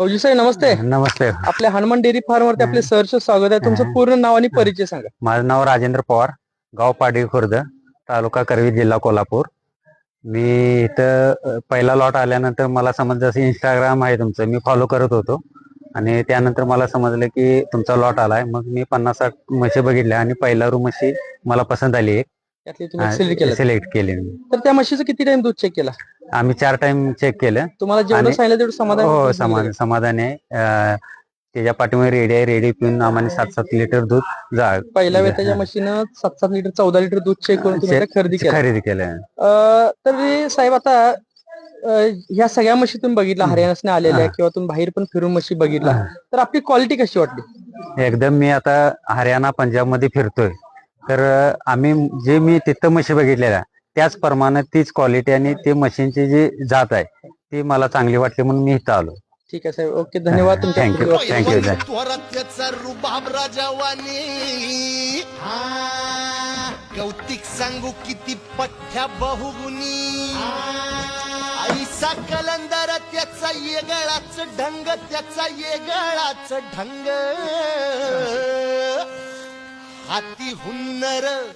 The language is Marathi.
फौजी साहेब नमस्ते. नमस्ते. आपल्या हनुमान डेअरी फार्म वरती आपले सहर्ष स्वागत आहे. तुमचं पूर्ण नाव आणि परिचय सांगा. माझं नाव राजेंद्र पवार गाव पाडी खुर्द तालुका करवी जिल्हा कोल्हापूर. मी इथं पहिला लॉट आल्यानंतर मला समजलं जसं इंस्टाग्राम आहे तुमचं मी फॉलो करत होतो. आणि त्यानंतर मला समजलं की तुमचा लॉट आलाय. मग मी पन्नास साठ म्हशी बघितल्या आणि पहिला रू म्हशी मला पसंत आली एक. सिलेक्ट केलं. सिलेक्ट केली मी. तर त्या म्हशीचं किती टाइम दूध चेक केला? आम्ही चार टाइम चेक केलं. तुम्हाला जेवढं आणि- सांगितलं तेवढं समाधान हो समाधान. समाधान आहे. अ, त्याच्या पाठीमागे रेडी आहे रेडी पिऊन आम्हाला सात सात लिटर दूध जा पहिल्या वेळेच्या म्हशीनं सात सात लिटर चौदा लिटर दूध चेक करून तुम्ही चेक- आता खरेदी केलं. खरेदी केलं. तर साहेब आता अं, ह्या सगळ्या म्हशी तुम्ही बघितल्या हरियाणासने आलेल्या किंवा तुम्ही बाहेर पण फिरून म्हशी बघितल्या. तर आपली क्वालिटी कशी वाटली? एकदम मी आता हरियाणा पंजाबमध्ये फिरतोय. तर अं, आम्ही जे मी तिथं म्हशी बघितलेल्या त्याच प्रमाणे तीच क्वालिटी आणि ते म्हशींची जी जात आहे ती मला चांगली वाटली म्हणून मी इथं आलो. ठीक आहे साहेब ओके धन्यवाद तुमच्या sir. त्याचा रुबाब राजावानी. कौतिक सांगू किती पठ्या बहुगुणी. आईसा कलंदर त्याचा येगळाच ढंग त्याचा येगळाच ढंग. हाती हुन्नर